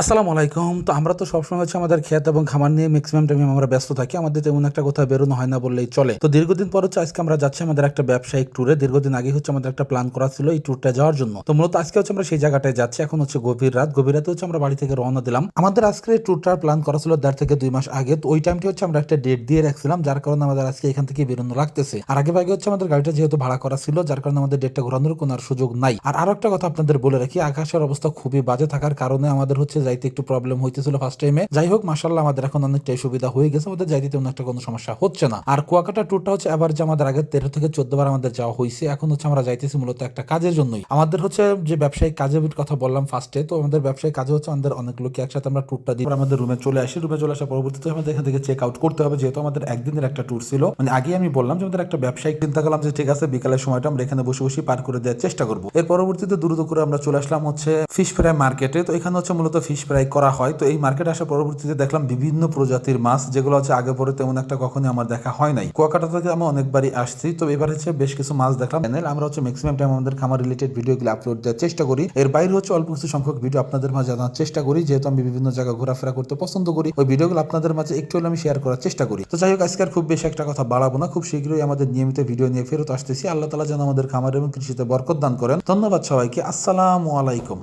আসসালামু আলাইকুম। তো আমরা তো সবসময় হচ্ছে আমাদের খেত এবং খামার নিয়ে ম্যাক্সিমাম টাইমে আমরা ব্যস্ত থাকি। আমাদের তেমন একটা কোথাও বেরোনো হয় না বললেই চলে। তো দীর্ঘদিন পর হচ্ছে আজকে আমরা যাচ্ছি আমাদের একটা ব্যবসায়িক ট্যুরে দীর্ঘদিন আগে হচ্ছে আমাদের একটা প্ল্যান করা ছিল এই ট্যুরটা যাওয়ার জন্য। তো মূলত আজকে হচ্ছে আমরা সেই জায়গাটায় যাচ্ছি। এখন হচ্ছে গভীর রাত। গভীর রাতে হচ্ছে আমরা বাড়ি থেকে রওনা দিলাম। আমাদের আজকে এই ট্যুরটার প্ল্যান করা ছিল দেড় থেকে দুই মাস আগে। তো ওই টাইমটি হচ্ছে আমরা একটা ডেট দিয়ে রাখছিলাম, যার কারণে আমাদের আজকে এখান থেকে বেরোনো লাগতেছে। আর আগে ভাগে হচ্ছে আমাদের গাড়িটা যেহেতু ভাড়া করা ছিল, যার কারণে আমাদের ডেটটা ঘোরানোর কোনো সুযোগ নাই। আর আরও একটা কথা আপনাদের বলে রাখি, আকাশের অবস্থা খুবই বাজে থাকার কারণে আমাদের হচ্ছে যাইতে একটু প্রবলেম হইতেছিল ফার্স্ট টাইমে যাই হোক মাসাল্লাহ আমাদের এখন অনেকটাই সুবিধা হয়ে গেছে, আমাদের যাইতে তেমন একটা কোনো সমস্যা হচ্ছে না। আর কুয়াকাটা ট্যুরটা হচ্ছে এবার যে আমাদের আগে তেরো থেকে চোদ্দ বার আমাদের যাওয়া হয়েছে এখন হচ্ছে আমরা যাইতেছি মূলত একটা কাজের জন্যই। আমাদের হচ্ছে যে ব্যবসায়িক কাজের কথা বললাম ফার্স্টে তো আমাদের ব্যবসায়িক কাজে হচ্ছে আমাদের অনেক লোক একসাথে আমরা ট্যুরটা দিই। আমাদের রুমে চলে আসি রুমে চলে আসার পরবর্তীতে আমাদের এখান থেকে চেক আউট করতে হবে, যেহেতু আমাদের একদিনের একটা ট্যুর ছিল। মানে আগে আমি বললাম যে আমাদের একটা ব্যবসায়িক চিন্তা করলাম যে ঠিক আছে, বিকালের সময়টা আমরা এখানে বসে বসে পার করে দেওয়ার চেষ্টা করব। এর পরবর্তীতে দ্রুত করে আমরা চলে আসলাম হচ্ছে ফিশ ফ্রাই মার্কেটে তো এখানে হচ্ছে মূলত ফিশ ফ্রাই করা হয়। তো এই মার্কেটে আসার পরবর্তীতে দেখলাম বিভিন্ন প্রজাতির মাছ, যেগুলো হচ্ছে আগে পরে তেমন একটা কখনই আমার দেখা হয় নাই। কুয়াকাটা থেকে আমি অনেকবারই আসছি। তো এবার হচ্ছে বেশ কিছু মাছ দেখলাম। চ্যানেল আমরা হচ্ছে ম্যাক্সিমাম টাইম আমাদের খামার রিলেটেড ভিডিওগুলো আপলোড দেওয়ার চেষ্টা করি। এর বাইরে হচ্ছে অল্প কিছু সংখ্যক ভিডিও আপনাদের মাঝে জানার চেষ্টা করি। যেহেতু আমি বিভিন্ন জায়গায় ঘোরাফেরা করতে পছন্দ করি, ওই ভিডিওগুলো আপনাদের মাঝে একটু হলে আমি শেয়ার করার চেষ্টা করি। তো যাই হোক, আজকে আর খুব বেশি একটা কথা বাড়াবো না। খুব শীঘ্রই আমাদের নিয়মিত ভিডিও নিয়ে ফেরত আসতেছি। আল্লাহ তালা যেন আমাদের খামার এবং কৃষিতে বরকত দান করেন। ধন্যবাদ সবাইকে। আসসালামু আলাইকুম।